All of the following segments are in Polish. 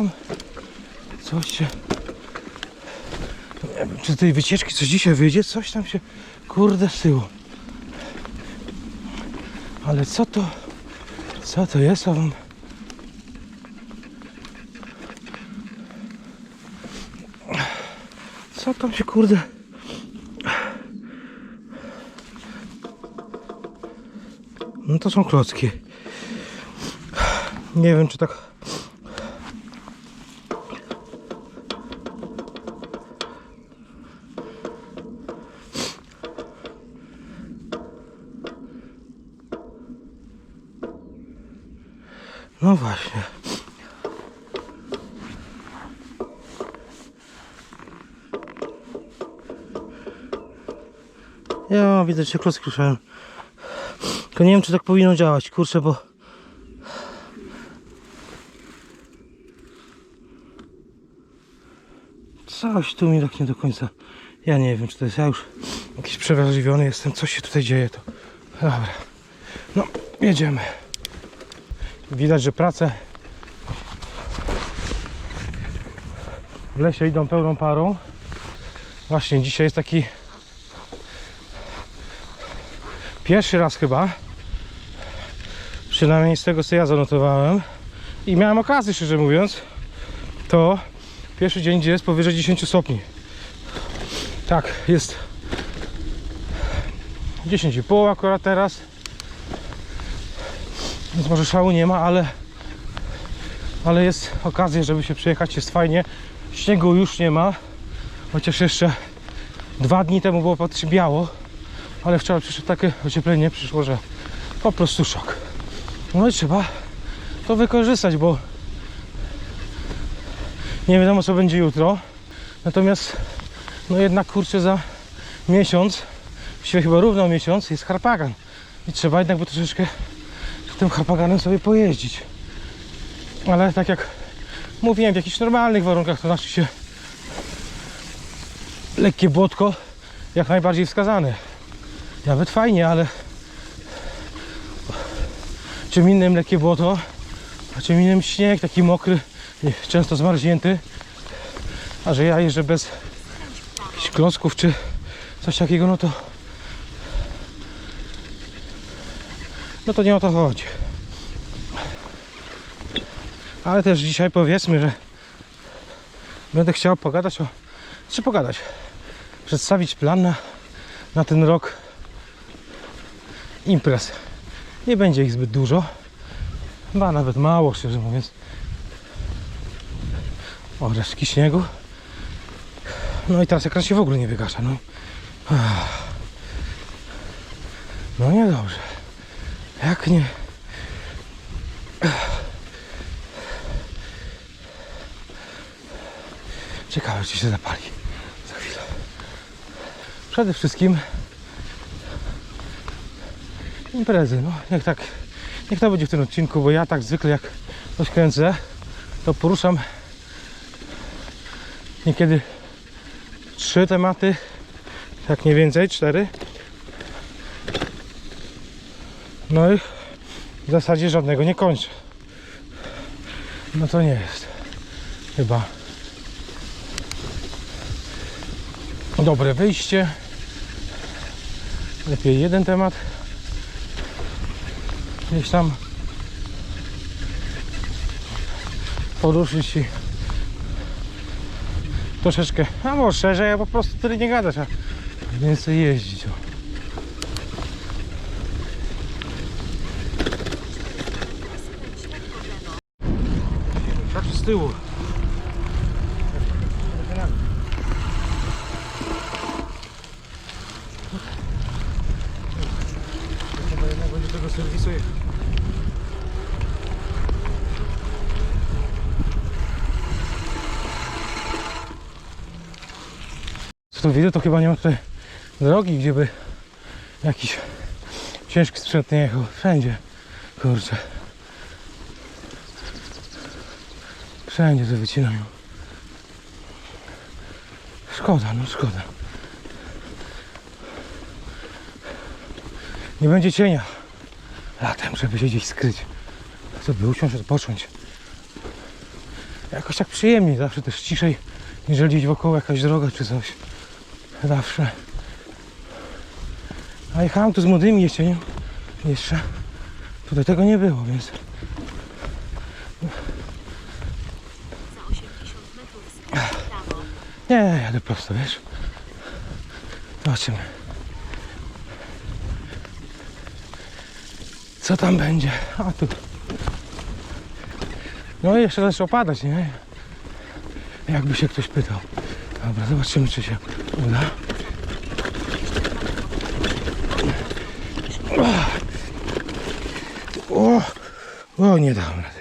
Tam? Coś się... Nie wiem, czy z tej wycieczki coś dzisiaj wyjdzie? Coś tam się... Kurde tyłu. Ale co to... Co to jest? A wam... Co tam się kurde... No to są klocki. Nie wiem czy tak... No właśnie. Ja widzę, że się klocki ruszałem. Tylko nie wiem, czy tak powinno działać, kurczę, bo... Coś tu mi tak nie do końca... Ja nie wiem, czy to jest... Ja już jakiś przerażliwiony jestem. Co się tutaj dzieje, to... Dobra. No, jedziemy. Widać, że prace w lesie idą pełną parą. Właśnie dzisiaj jest taki pierwszy raz chyba, przynajmniej z tego co ja zanotowałem. I miałem okazję szczerze mówiąc, to pierwszy dzień, gdzie jest powyżej 10 stopni. Tak, jest 10,5 akurat teraz, więc może szału nie ma, ale ale jest okazja, żeby się przejechać, jest fajnie. Śniegu już nie ma, chociaż jeszcze dwa dni temu było biało, ale wczoraj przyszło takie ocieplenie, przyszło, że po prostu szok. No i trzeba to wykorzystać, bo nie wiadomo co będzie jutro. Natomiast no jednak kurczę za miesiąc, właściwie chyba równo miesiąc jest harpagan. I trzeba jednak by troszeczkę tym harpaganem sobie pojeździć. Ale tak jak mówiłem, w jakichś normalnych warunkach to znaczy się lekkie błotko jak najbardziej wskazane. Nawet fajnie, ale czym innym lekkie błoto, a czym innym śnieg taki mokry, często zmarznięty. A że ja jeżdżę bez jakichś klocków czy coś takiego, no to no to nie o to chodzi. Ale też dzisiaj powiedzmy, że będę chciał pogadać o... Czy pogadać? Przedstawić plan na, na ten rok imprez. Nie będzie ich zbyt dużo. Chyba nawet mało, szczerze mówiąc. O, resztki śniegu. No i teraz ekran się w ogóle nie wygasza. No, no niedobrze. Jak nie... Ciekawe, czy się zapali za chwilę. Przede wszystkim imprezy, no niech tak, niech to będzie w tym odcinku, bo ja tak zwykle jak coś kręcę, to poruszam niekiedy trzy tematy, jak nie więcej, cztery. No i w zasadzie żadnego nie kończę. No to nie jest chyba dobre wyjście. Lepiej jeden temat gdzieś tam poruszyć i troszeczkę, a może szerzej, a po prostu tyle nie gadać, a więcej jeździć. Tak z tyłu. Chyba jednak będzie tego serwisu jechać. Co tu widzę, to chyba nie ma tutaj drogi, gdzie by jakiś ciężki sprzęt nie jechał. Wszędzie, kurczę. Wszędzie to wycinają. Szkoda, no szkoda. Nie będzie cienia latem, żeby się gdzieś skryć. Chcę by usiąść, odpocząć. jakoś tak przyjemniej, zawsze też ciszej, jeżeli gdzieś wokoło jakaś droga czy coś. Zawsze. A jechałem tu z młodymi jeszcze, nie? Jeszcze. Tutaj tego nie było, więc... Za 80 metrów skręć w prawo. Nie, jadę prosto, wiesz. Zobaczymy. Co tam będzie? A tu. No i jeszcze zaczął padać, nie? Jakby się ktoś pytał. Dobra, zobaczymy, czy się. O, o nie dam rady.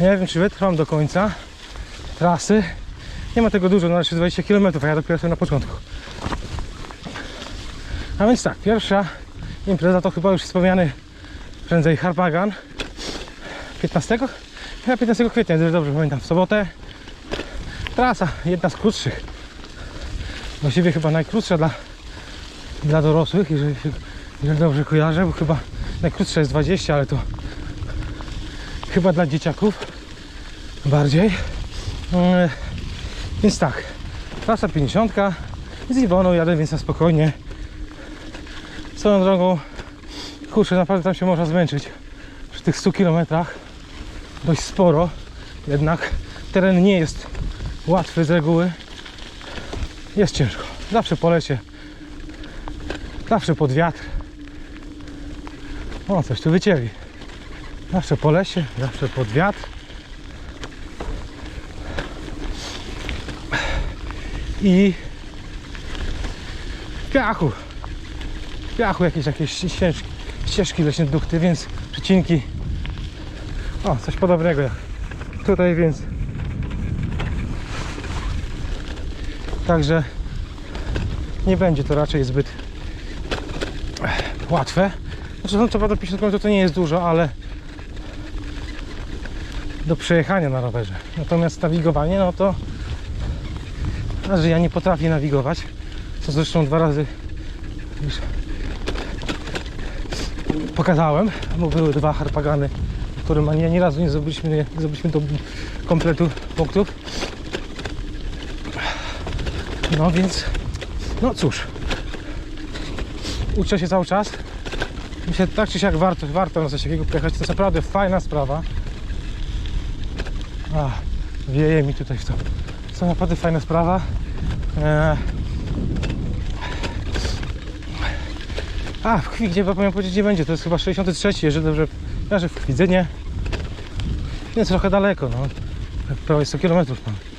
Nie wiem, czy wytrwam do końca trasy. Nie ma tego dużo, na razie 20 km, a ja dopiero jestem na początku. A więc tak, pierwsza impreza to chyba już wspomniany prędzej Harpagan. 15? Chyba 15 kwietnia, dobrze pamiętam, w sobotę. Trasa, jedna z krótszych. Właściwie chyba najkrótsza dla, dla dorosłych, jeżeli, jeżeli dobrze kojarzę, bo chyba najkrótsza jest 20, ale to chyba dla dzieciaków bardziej. Mm, Więc tak, trasa 50 z Iwoną jadę więc na spokojnie. Swoją drogą, kurczę, naprawdę tam się można zmęczyć przy tych 100 kilometrach. Dość sporo, jednak teren nie jest łatwy z reguły. Jest ciężko. Zawsze po lesie, zawsze pod wiatr. O, coś tu wycięli. Zawsze po lesie, zawsze pod wiatr. i piachu. Piachu jakieś, jakieś ścieżki, ścieżki leśne duchty, więc przecinki. O, coś podobnego jak tutaj, więc także nie będzie to raczej zbyt łatwe. Znaczy, no, co prawda 50 km to nie jest dużo, ale do przejechania na rowerze. Natomiast nawigowanie, no to że ja nie potrafię nawigować, co zresztą dwa razy już pokazałem, bo były dwa harpagany, którym ani ani razu nie zrobiliśmy, nie zrobiliśmy do kompletu punktów. No więc, no cóż, uczę się cały czas. Myślę, tak czy siak warto, warto na coś takiego pojechać, to jest naprawdę fajna sprawa. A, wieje mi tutaj w to. To naprawdę fajna sprawa. Eee. A, w Kwigdzie, zapomniałem powiedzieć, gdzie będzie. To jest chyba 63, jeżeli dobrze kojarzę, w Kwidzynie. Więc trochę daleko, no. Prawie 100 km mam.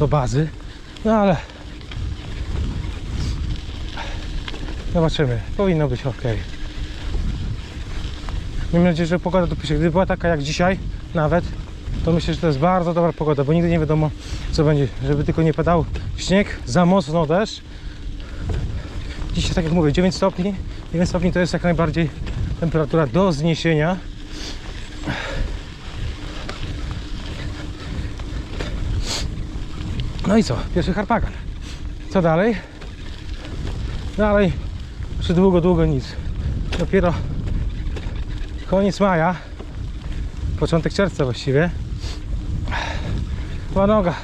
Do bazy. No ale... Zobaczymy. Powinno być ok. Mam nadzieję, że pogoda dopisze. Gdyby była taka jak dzisiaj, nawet, to myślę, że to jest bardzo dobra pogoda, bo nigdy nie wiadomo, co będzie. Żeby tylko nie padał śnieg, za mocno deszcz. Dzisiaj, tak jak mówię, 9 stopni. 9 stopni to jest jak najbardziej temperatura do zniesienia. No i co? Pierwszy harpagan. Co dalej? Dalej, jeszcze długo, długo nic. Dopiero koniec maja, początek czerwca właściwie. Chyba noga.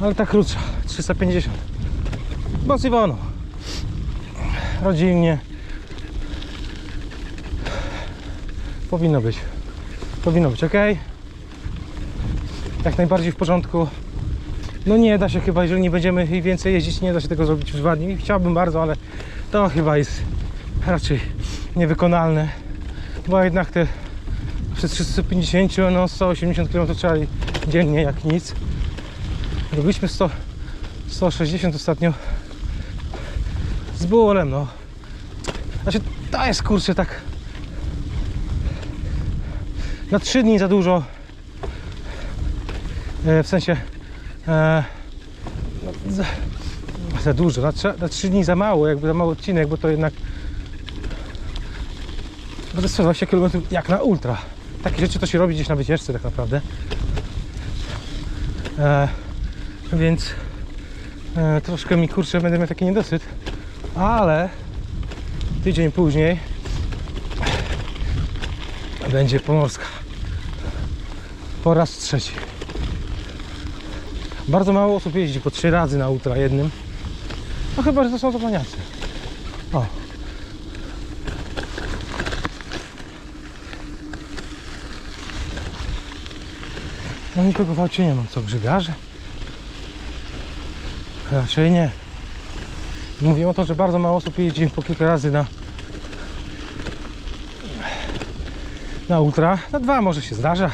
Ale ta krótsza, 350. Bo z Iwoną. Rodzinnie. Powinno być. Powinno być ok. Jak najbardziej w porządku. No nie da się chyba, jeżeli nie będziemy i więcej jeździć, nie da się tego zrobić w dwa dni. Chciałbym bardzo, ale to chyba jest raczej niewykonalne. Bo jednak te przy 350, no 180 km trzeba dziennie jak nic. Robiliśmy 100, 160 ostatnio z bólem, no. Znaczy, to jest kurczę tak na 3 dni za dużo. E, w sensie e, za, za dużo, na, na 3 dni za mało, jakby za mały odcinek, bo to jednak bo to jest 120 km jak na ultra. Takie rzeczy to się robi gdzieś na wycieczce tak naprawdę. E, więc e, troszkę mi kurczę będę miał taki niedosyt, ale tydzień później będzie pomorska. Po raz trzeci. Bardzo mało osób jeździ po trzy razy na ultra jednym. No chyba, że to są to paniacy. O. No nikogo w nie mam. Co, grzybiarze? Raczej nie. Mówię o to, że bardzo mało osób jeździ po kilka razy na na ultra. Na dwa może się zdarza.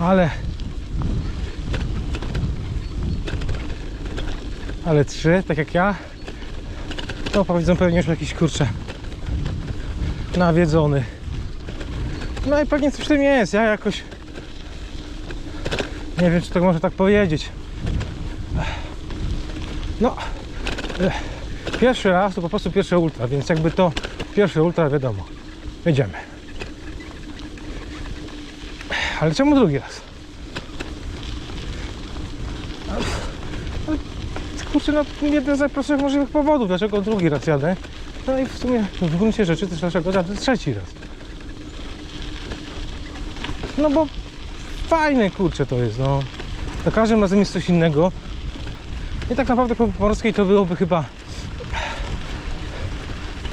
Ale ale trzy, tak jak ja to powiedzą pewnie już jakiś kurczę nawiedzony. No i pewnie coś w tym jest. Ja jakoś nie wiem, czy to można tak powiedzieć. No, eh, pierwszy raz to po prostu pierwsze ultra, więc jakby to pierwsze ultra wiadomo. Jedziemy. Ale czemu drugi raz? Ale- ale, Kurczę, no jeden z najprostszych powodów, dlaczego drugi raz jadę. No i w sumie w gruncie rzeczy też dlaczego jadę trzeci raz. No bo fajne kurczę to jest, no. Za każdym razem jest coś innego. I tak naprawdę po polskiej to byłoby chyba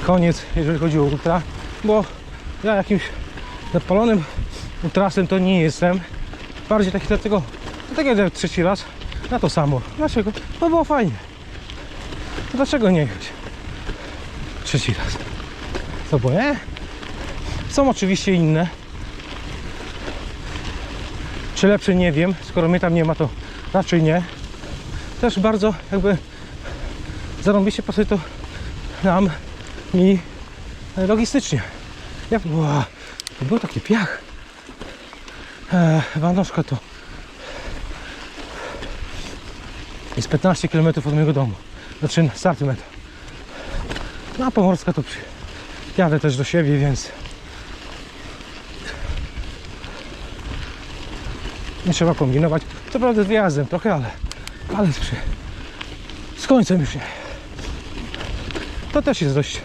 koniec, jeżeli chodzi o ultra, bo ja jakimś zapalonym ultrasem to nie jestem. Bardziej taki dlatego, tak jak trzeci raz, na to samo. Dlaczego? No było fajnie. To dlaczego nie jechać? Trzeci raz. Co, bo nie? Są oczywiście inne. Czy lepsze nie wiem, skoro mnie tam nie ma to raczej nie. Też bardzo jakby zarąbiście pasuje to nam mi logistycznie. Jak Ła, to był taki piach. E, Wanoszka to jest 15 km od mojego domu. Znaczy starty meta. No a Pomorska to przy... jadę też do siebie, więc nie trzeba kombinować. Co prawda z wyjazdem trochę, ale ale przy... z końcem już nie. To też jest dość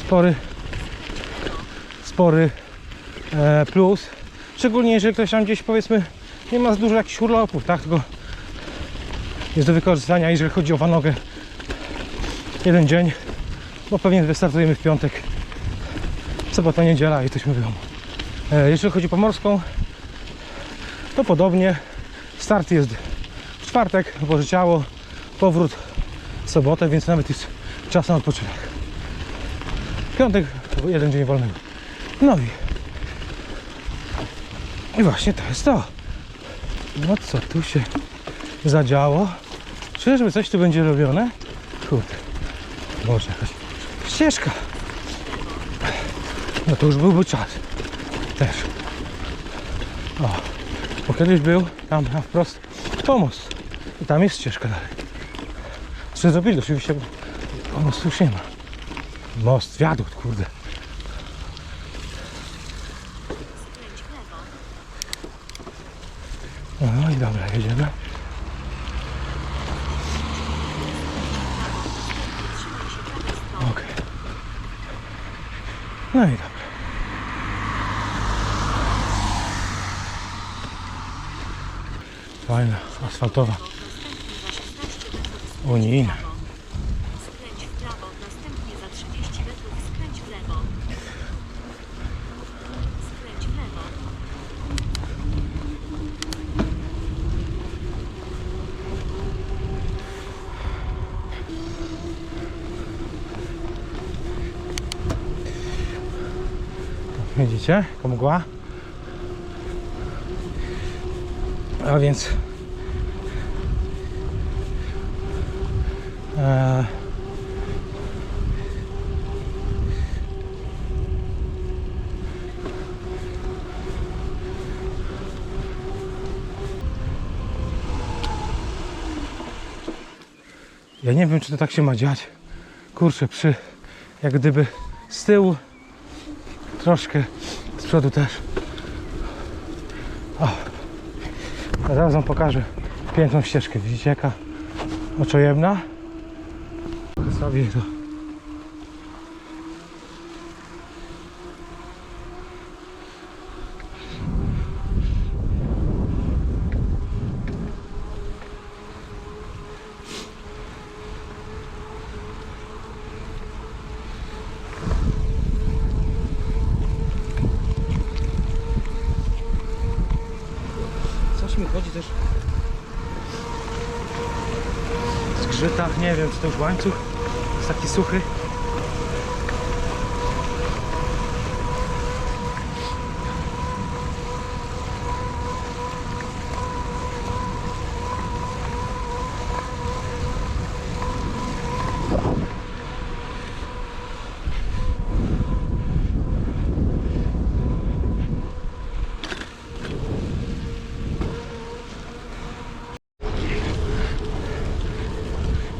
spory spory e, plus. Szczególnie jeżeli ktoś tam gdzieś powiedzmy nie ma dużo jakichś urlopów, tak? Tylko jest do wykorzystania, jeżeli chodzi o wanogę jeden dzień, bo pewnie wystartujemy w piątek, sobota, niedziela i w domu. E, jeżeli chodzi o pomorską, to podobnie. Start jest w czwartek, Boże Ciało, powrót w sobotę, więc nawet jest czas na odpoczynek. Piątek, jeden dzień wolnego. No i i właśnie to jest to. No co tu się zadziało? Czyżby coś tu będzie robione? Kurde. Może jakaś ścieżka. No to już byłby czas. Też. O. Bo kiedyś był tam na wprost pomost. I tam jest ścieżka dalej. Co zrobili? Oczywiście pomostu już nie ma. Most, wiadukt, kurde. Lewo. No i dobra, jedziemy. No i dobra. Fajna, asfaltowa, Następnie za 16 metrów unijna. Widzicie? Jaka mgła? A więc e, Ja nie wiem, czy to tak się ma dziać. Kurczę, przy jak gdyby z tyłu troszkę z przodu też. O. Zaraz wam pokażę piękną ścieżkę. Widzicie jaka oczojemna? Sobie to. Chodzi też. Zgrzyta, nie wiem czy to już łańcuch jest taki suchy.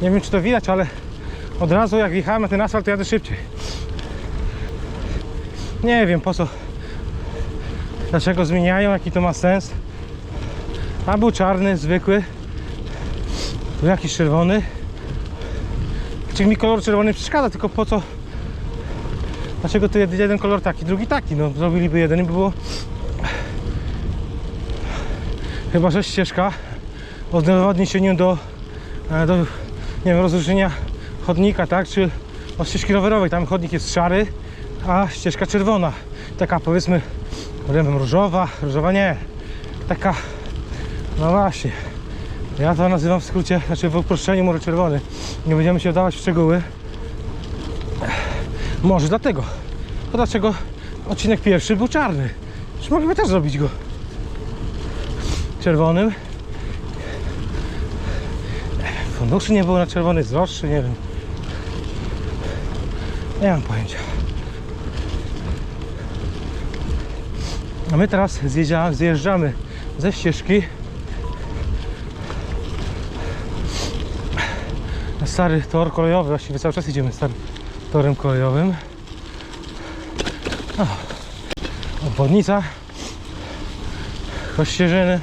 Nie wiem czy to widać, ale od razu jak wjechałem na ten asfalt to jadę szybciej. Nie wiem po co. Dlaczego zmieniają, jaki to ma sens. Tam był czarny, zwykły. Tu jakiś czerwony. Czy mi kolor czerwony przeszkadza, tylko po co? Dlaczego to jed- jeden kolor taki, drugi taki? No zrobiliby jeden i by było. Chyba, że ścieżka w odniesieniu do, e, do nie wiem, rozróżnienia chodnika, tak? Czy od ścieżki rowerowej. Tam chodnik jest szary, a ścieżka czerwona. Taka powiedzmy, wiem, różowa, różowa nie. Taka, no właśnie. Ja to nazywam w skrócie, znaczy w uproszczeniu mur czerwony. Nie będziemy się wdawać w szczegóły. Może dlatego. To dlaczego odcinek pierwszy był czarny? Czy mogliby też zrobić go czerwonym? Funduszy nie było na czerwony, jest droższy, nie wiem. Nie mam pojęcia. A my teraz zjeżdża, zjeżdżamy ze ścieżki na stary tor kolejowy. Właściwie cały czas idziemy starym torem kolejowym. O, obwodnica Kościerzyny.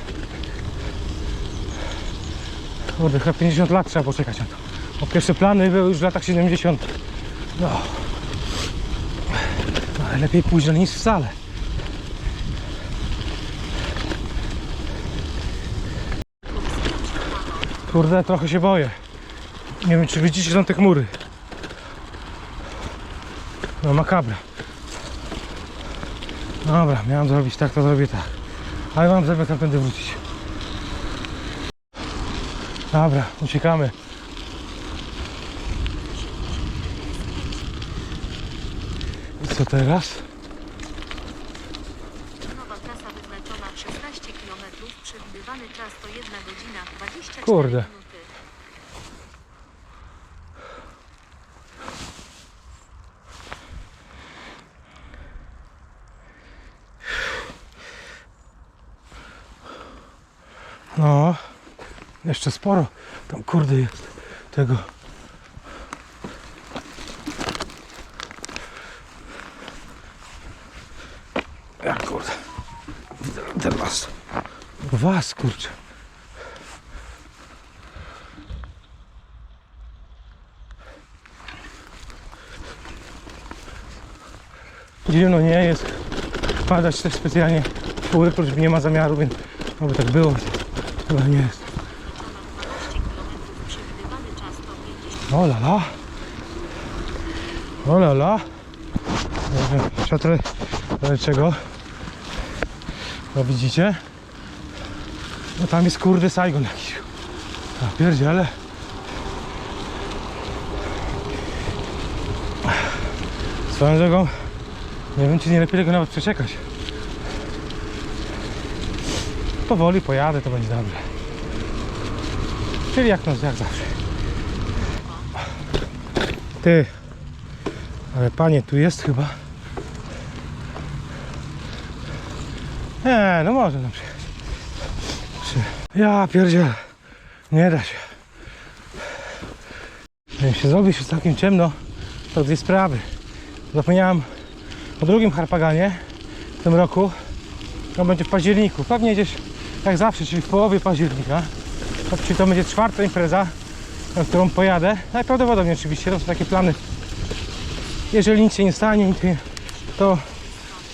Kurde, chyba 50 lat trzeba poczekać na to. Bo pierwsze plany były już w latach 70. No. Ale lepiej późno niż wcale. Kurde, trochę się boję. Nie wiem, czy widzicie są te chmury. No makabra. Dobra, miałem zrobić tak, to zrobię tak. Ale mam zamiar tamtędy wrócić. Dobra, uciekamy. I co teraz? Nowa trasa wyznaczona 16 km. Przewidywany czas to 1 godzina 24 Kurde. minuty. No, jeszcze sporo tam kurde jest tego. Ja kurde. Ten was. Was kurczę. Zimno nie jest. Padać też specjalnie żeby nie ma zamiaru, więc aby tak było. Chyba nie jest. 12 km. Przewidywany czas to 50 O la la. O la la. Piotr, ale czego? No widzicie? No tam jest kurde Saigon jakiś. A pierdziele. Swoją drogą, nie wiem czy nie lepiej tego nawet przeczekać. Powoli pojadę, to będzie dobrze. Czyli jak, no, jak zawsze. Ty. Ale panie, tu jest chyba. Nie, no może nam przyjechać. Przy- Ja pierdzielę. Nie da się. Jak się zrobi się całkiem ciemno, to dwie sprawy. Zapomniałem o drugim harpaganie w tym roku. To będzie w październiku. Pewnie gdzieś jak zawsze, czyli w połowie października. Czyli to będzie czwarta impreza, na którą pojadę. Najprawdopodobniej oczywiście, to są takie plany. Jeżeli nic się nie stanie, to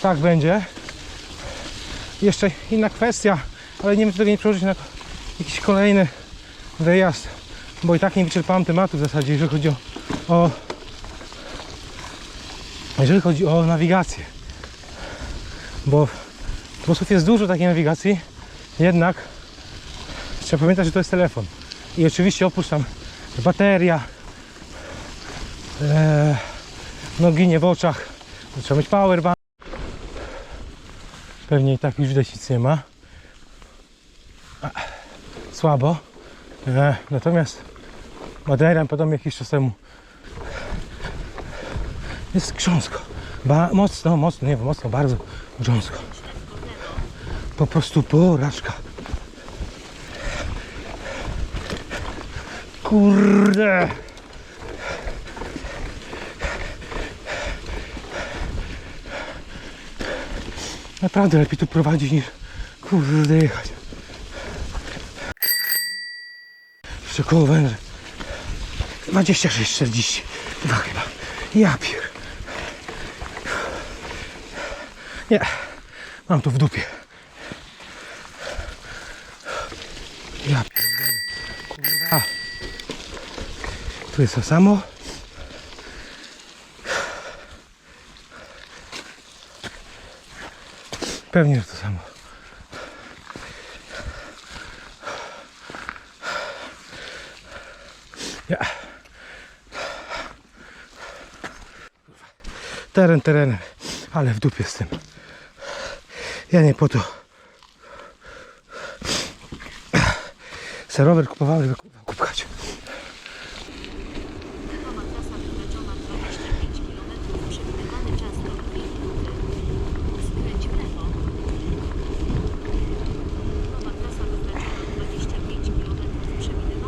tak będzie. Jeszcze inna kwestia, ale nie wiem, czy tego nie przełożyć na jakiś kolejny wyjazd, bo i tak nie wyczerpałem tematu w zasadzie, jeżeli chodzi o, o jeżeli chodzi o nawigację. Bo w Bosów jest dużo takiej nawigacji, jednak Trzeba pamiętać, że to jest telefon. I oczywiście oprócz tam bateria, e, nogi nie w oczach, trzeba mieć powerbank. Pewnie i tak już widać nic nie ma. Słabo. E, natomiast bateria podobnie jakiś czas temu jest grząsko. Ba, mocno, mocno, nie mocno, bardzo grząsko. Po prostu porażka. Kurde. Naprawdę lepiej tu prowadzić niż kurde jechać. Jeszcze koło węże. 26, 40. Dwa chyba. Ja pier. Nie. Mam to w dupie. Tu jest to samo. Pewnie że to samo. Ja. Teren terenem, ale w dupie z tym. Ja nie po to. Serower kupowałem.